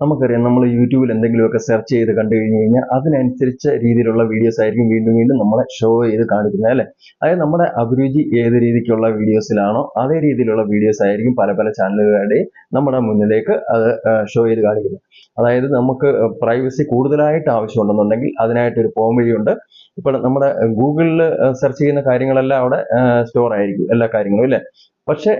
നമുക്കറിയാം നമ്മൾ യൂട്യൂബിൽ എന്തെങ്കിലുമൊക്കെ സെർച്ച് ചെയ്ത് കണ്ടു കഴിഞ്ഞ് കഴിഞ്ഞാൽ അതിനനുസരിച്ച രീതിയിലുള്ള വീഡിയോസ് ആയിരിക്കും വീണ്ടും വീണ്ടും നമ്മളെ ഷോ ചെയ്ത് കാണിക്കുന്നത് അല്ലേ? അതായത് നമ്മുടെ അഭിരുചി ഏത് രീതിക്കുള്ള വീഡിയോസിലാണോ അതേ രീതിയിലുള്ള വീഡിയോസ് ആയിരിക്കും പല പല ചാനലുകളുടെയും നമ്മുടെ മുന്നിലേക്ക് അത് ഷോ ചെയ്ത് കാണിക്കുന്നത്. അതായത് നമുക്ക് പ്രൈവസി കൂടുതലായിട്ട് ആവശ്യമുണ്ടെന്നുണ്ടെങ്കിൽ അതിനായിട്ടൊരു പോം വഴിയുണ്ട്. ഇപ്പോൾ നമ്മുടെ ഗൂഗിളിൽ സെർച്ച് ചെയ്യുന്ന കാര്യങ്ങളെല്ലാം അവിടെ സ്റ്റോർ ആയിരിക്കും എല്ലാ കാര്യങ്ങളും അല്ലേ? പക്ഷേ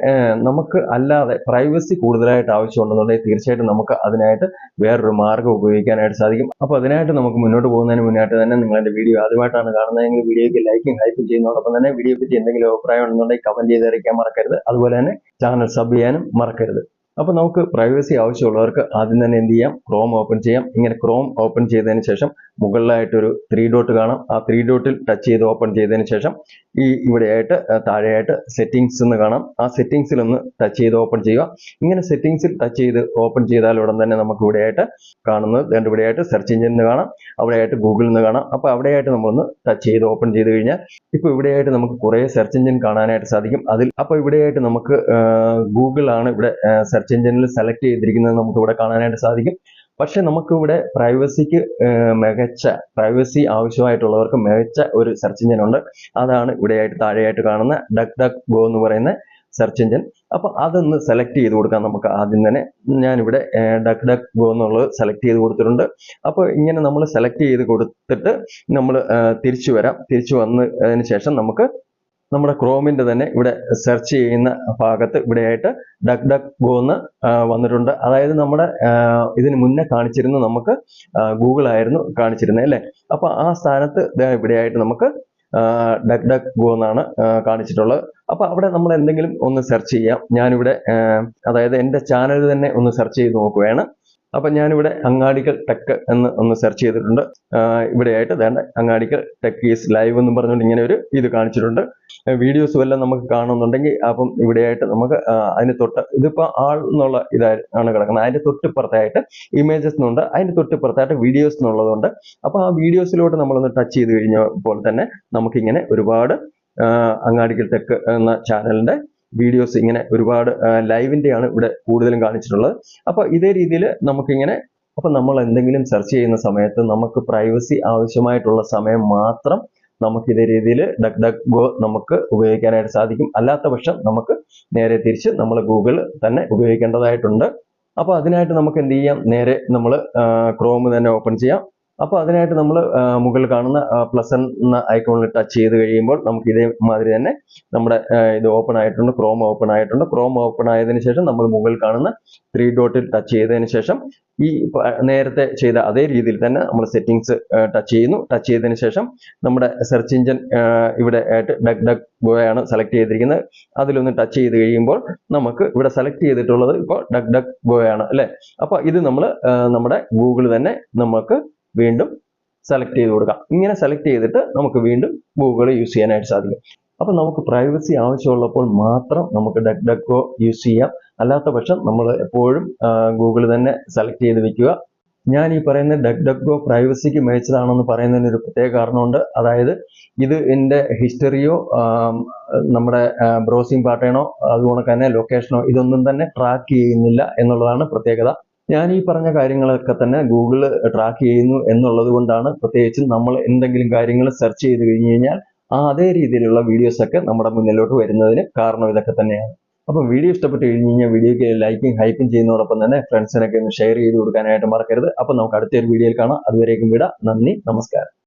നമുക്ക് അല്ലാതെ പ്രൈവസി കൂടുതലായിട്ട് ആവശ്യമുണ്ടെന്നുണ്ടെങ്കിൽ തീർച്ചയായിട്ടും നമുക്ക് അതിനായിട്ട് വേറൊരു മാർഗം ഉപയോഗിക്കാനായിട്ട് സാധിക്കും. അപ്പോൾ അതിനായിട്ട് നമുക്ക് മുന്നോട്ട് പോകുന്നതിന് മുന്നായിട്ട് തന്നെ നിങ്ങൾ എന്റെ വീഡിയോ ആദ്യമായിട്ടാണ് കാണുന്നതെങ്കിൽ വീഡിയോയ്ക്ക് ലൈക്കും ഹൈപ്പും ചെയ്യുന്നതോടൊപ്പം തന്നെ വീഡിയോ പറ്റി എന്തെങ്കിലും അഭിപ്രായം ഉണ്ടെന്നുണ്ടെങ്കിൽ കമന്റ് ചെയ്ത് അറിയിക്കാൻ മറക്കരുത്. അതുപോലെ തന്നെ ചാനൽ സബ് ചെയ്യാനും മറക്കരുത്. അപ്പോൾ നമുക്ക് പ്രൈവസി ആവശ്യമുള്ളവർക്ക് ആദ്യം തന്നെ എന്ത് ചെയ്യാം? ക്രോം ഓപ്പൺ ചെയ്യാം. ഇങ്ങനെ ക്രോം ഓപ്പൺ ചെയ്തതിന് ശേഷം മുകളിലായിട്ടൊരു ത്രീ ഡോട്ട് കാണാം. ആ ത്രീ ഡോട്ടിൽ ടച്ച് ചെയ്ത് ഓപ്പൺ ചെയ്തതിന് ശേഷം ഈ ഇവിടെയായിട്ട് താഴെയായിട്ട് സെറ്റിംഗ്സ് എന്ന് കാണാം. ആ സെറ്റിംഗ്സിൽ ഒന്ന് ടച്ച് ചെയ്ത് ഓപ്പൺ ചെയ്യുക. ഇങ്ങനെ സെറ്റിംഗ്സിൽ ടച്ച് ചെയ്ത് ഓപ്പൺ ചെയ്താൽ ഉടൻ തന്നെ നമുക്ക് ഇവിടെയായിട്ട് കാണുന്നത് രണ്ട് ഇവിടെയായിട്ട് സെർച്ച് എഞ്ചിൻ എന്ന് കാണാം. അവിടെയായിട്ട് ഗൂഗിൾ എന്ന് കാണാം. അപ്പോൾ അവിടെയായിട്ട് നമ്മളൊന്ന് ടച്ച് ചെയ്ത് ഓപ്പൺ ചെയ്ത് കഴിഞ്ഞാൽ ഇപ്പോൾ ഇവിടെയായിട്ട് നമുക്ക് കുറേ സെർച്ച് എഞ്ചിൻ കാണാനായിട്ട് സാധിക്കും. അതിൽ അപ്പോൾ ഇവിടെയായിട്ട് നമുക്ക് ഗൂഗിൾ ആണ് ഇവിടെ സെർച്ച് എഞ്ചിനിൽ സെലക്ട് ചെയ്തിരിക്കുന്നത് നമുക്ക് ഇവിടെ കാണാനായിട്ട് സാധിക്കും. പക്ഷെ നമുക്കിവിടെ പ്രൈവസിക്ക് മികച്ച പ്രൈവസി ആവശ്യമായിട്ടുള്ളവർക്ക് മികച്ച ഒരു സെർച്ച് എഞ്ചിൻ ഉണ്ട്. അതാണ് ഇവിടെയായിട്ട് താഴെയായിട്ട് കാണുന്ന ഡക് ഡക് ഗോ എന്ന് പറയുന്ന സെർച്ച് എഞ്ചിൻ അപ്പൊ അതൊന്ന് സെലക്ട് ചെയ്ത് കൊടുക്കാം നമുക്ക് ആദ്യം തന്നെ ഞാനിവിടെ ഡക് ഡക് ഗോ എന്നുള്ളത് സെലക്ട് ചെയ്ത് കൊടുത്തിട്ടുണ്ട്. അപ്പോൾ ഇങ്ങനെ നമ്മൾ സെലക്ട് ചെയ്ത് കൊടുത്തിട്ട് നമ്മൾ തിരിച്ചു വരാം. തിരിച്ചു വന്നതിന് ശേഷം നമുക്ക് നമ്മുടെ ക്രോമിന്റെ തന്നെ ഇവിടെ സെർച്ച് ചെയ്യുന്ന ഭാഗത്ത് ഇവിടെയായിട്ട് ഡക് ഡക് ഗോ എന്ന് വന്നിട്ടുണ്ട്. അതായത് നമ്മുടെ ഇതിന് മുന്നേ കാണിച്ചിരുന്ന നമുക്ക് ഗൂഗിൾ ആയിരുന്നു കാണിച്ചിരുന്നത് അല്ലേ? അപ്പൊ ആ സ്ഥാനത്ത് ഇവിടെയായിട്ട് നമുക്ക് ഡക് ഡക് ഗോ എന്നാണ് കാണിച്ചിട്ടുള്ളത്. അപ്പൊ അവിടെ നമ്മൾ എന്തെങ്കിലും ഒന്ന് സെർച്ച് ചെയ്യാം. ഞാനിവിടെ അതായത് എന്റെ ചാനൽ തന്നെ ഒന്ന് സെർച്ച് ചെയ്ത് നോക്കുകയാണ്. അപ്പൊ ഞാനിവിടെ അങ്ങാടികൾ ടെക് എന്ന് ഒന്ന് സെർച്ച് ചെയ്തിട്ടുണ്ട്. ഇവിടെയായിട്ട് വേണ്ട അങ്ങാടികൾ ടെക് ഈസ് ലൈവ് എന്ന് പറഞ്ഞുകൊണ്ട് ഇങ്ങനെ ഒരു ഇത് കാണിച്ചിട്ടുണ്ട്. വീഡിയോസ് എല്ലാം നമുക്ക് കാണുന്നുണ്ടെങ്കിൽ അപ്പം ഇവിടെയായിട്ട് നമുക്ക് അതിന് തൊട്ട് ഇതിപ്പോ ആൾ എന്നുള്ള ഇതാണ് കിടക്കുന്നത്. അതിന്റെ തൊട്ടിപ്പുറത്തായിട്ട് ഇമേജസ് എന്നുണ്ട്. അതിന്റെ തൊട്ടിപ്പുറത്തായിട്ട് വീഡിയോസ് എന്നുള്ളതുണ്ട്. അപ്പൊ ആ വീഡിയോസിലോട്ട് നമ്മളൊന്ന് ടച്ച് ചെയ്ത് കഴിഞ്ഞ പോലെ തന്നെ നമുക്കിങ്ങനെ ഒരുപാട് അങ്ങാടികൾ ടെക് എന്ന ചാനലിന്റെ വീഡിയോസ് ഇങ്ങനെ ഒരുപാട് ലൈവിന്റെയാണ് ഇവിടെ കൂടുതലും കാണിച്ചിട്ടുള്ളത്. അപ്പോൾ ഇതേ രീതിയിൽ നമുക്കിങ്ങനെ അപ്പോൾ നമ്മൾ എന്തെങ്കിലും സെർച്ച് ചെയ്യുന്ന സമയത്ത് നമുക്ക് പ്രൈവസി ആവശ്യമായിട്ടുള്ള സമയം മാത്രം നമുക്ക് ഇതേ രീതിയിൽ ഡക് ഡക് ഗോ നമുക്ക് ഉപയോഗിക്കാനായിട്ട് സാധിക്കും. അല്ലാത്ത പക്ഷം നമുക്ക് നേരെ തിരിച്ച് നമ്മൾ ഗൂഗിൾ തന്നെ ഉപയോഗിക്കേണ്ടതായിട്ടുണ്ട്. അപ്പോൾ അതിനായിട്ട് നമുക്ക് എന്ത് ചെയ്യാം? നേരെ നമ്മൾ ക്രോം തന്നെ ഓപ്പൺ ചെയ്യാം. അപ്പോൾ അതിനായിട്ട് നമ്മൾ മുകളിൽ കാണുന്ന പ്ലസ് എന്ന ഐക്കോണിൽ ടച്ച് ചെയ്ത് കഴിയുമ്പോൾ നമുക്ക് ഇതേമാതിരി തന്നെ നമ്മുടെ ഇത് ഓപ്പൺ ആയിട്ടുണ്ട് ക്രോം ഓപ്പൺ ആയിട്ടുണ്ട്. ക്രോം ഓപ്പൺ ആയതിനു ശേഷം നമ്മൾ മുകളിൽ കാണുന്ന ത്രീ ഡോട്ടിൽ ടച്ച് ചെയ്തതിന് ശേഷം ഈ നേരത്തെ ചെയ്ത അതേ രീതിയിൽ തന്നെ നമ്മൾ സെറ്റിങ്സ് ടച്ച് ചെയ്യുന്നു. ടച്ച് ചെയ്തതിന് ശേഷം നമ്മുടെ സെർച്ച് എഞ്ചിൻ ഇവിടെ ആയിട്ട് ഡക് ഡക് ബോയാണ് സെലക്ട് ചെയ്തിരിക്കുന്നത്. അതിലൊന്ന് ടച്ച് ചെയ്ത് കഴിയുമ്പോൾ നമുക്ക് ഇവിടെ സെലക്ട് ചെയ്തിട്ടുള്ളത് ഇപ്പോൾ ഡക് ഡക് ബോയാണ് അല്ലേ? അപ്പോൾ ഇത് നമ്മൾ നമ്മുടെ ഗൂഗിൾ തന്നെ നമുക്ക് വീണ്ടും സെലക്ട് ചെയ്ത് കൊടുക്കാം. ഇങ്ങനെ സെലക്ട് ചെയ്തിട്ട് നമുക്ക് വീണ്ടും ഗൂഗിൾ യൂസ് ചെയ്യാനായിട്ട് സാധിക്കും. അപ്പോൾ നമുക്ക് പ്രൈവസി ആവശ്യമുള്ളപ്പോൾ മാത്രം നമുക്ക് ഡക് ഡക്കോ യൂസ് ചെയ്യാം. അല്ലാത്ത പക്ഷം നമ്മൾ എപ്പോഴും ഗൂഗിൾ തന്നെ സെലക്ട് ചെയ്ത് വെക്കുക. ഞാൻ ഈ പറയുന്ന ഡക് ഡക്കോ പ്രൈവസിക്ക് മികച്ചതാണെന്ന് പറയുന്നതിന് ഒരു പ്രത്യേക കാരണമുണ്ട്. അതായത് ഇത് എന്റെ ഹിസ്റ്ററിയോ നമ്മുടെ ബ്രൗസിംഗ് പാറ്റേണോ അതുകൊണ്ട് തന്നെ ലൊക്കേഷനോ ഇതൊന്നും തന്നെ ട്രാക്ക് ചെയ്യുന്നില്ല എന്നുള്ളതാണ് പ്രത്യേകത. ഞാൻ ഈ പറഞ്ഞ കാര്യങ്ങളൊക്കെ തന്നെ ഗൂഗിൾ ട്രാക്ക് ചെയ്യുന്നു എന്നുള്ളത് കൊണ്ടാണ് നമ്മൾ എന്തെങ്കിലും കാര്യങ്ങൾ സെർച്ച് ചെയ്ത് കഴിഞ്ഞ് കഴിഞ്ഞാൽ ആ അതേ രീതിയിലുള്ള വീഡിയോസ് ഒക്കെ നമ്മുടെ മുന്നിലോട്ട് വരുന്നതിന് കാരണം ഇതൊക്കെ തന്നെയാണ്. അപ്പം വീഡിയോ ഇഷ്ടപ്പെട്ട് കഴിഞ്ഞ് കഴിഞ്ഞാൽ വീഡിയോയ്ക്ക് ലൈക്കും ഹൈക്കും ചെയ്യുന്നതോടൊപ്പം തന്നെ ഫ്രണ്ട്സിനൊക്കെ ഒന്ന് ഷെയർ ചെയ്ത് കൊടുക്കാനായിട്ട് മറക്കരുത്. അപ്പം നമുക്ക് അടുത്തൊരു വീഡിയോയിൽ കാണാം. അതുവരേക്കും വിടാം. നന്ദി നമസ്കാരം.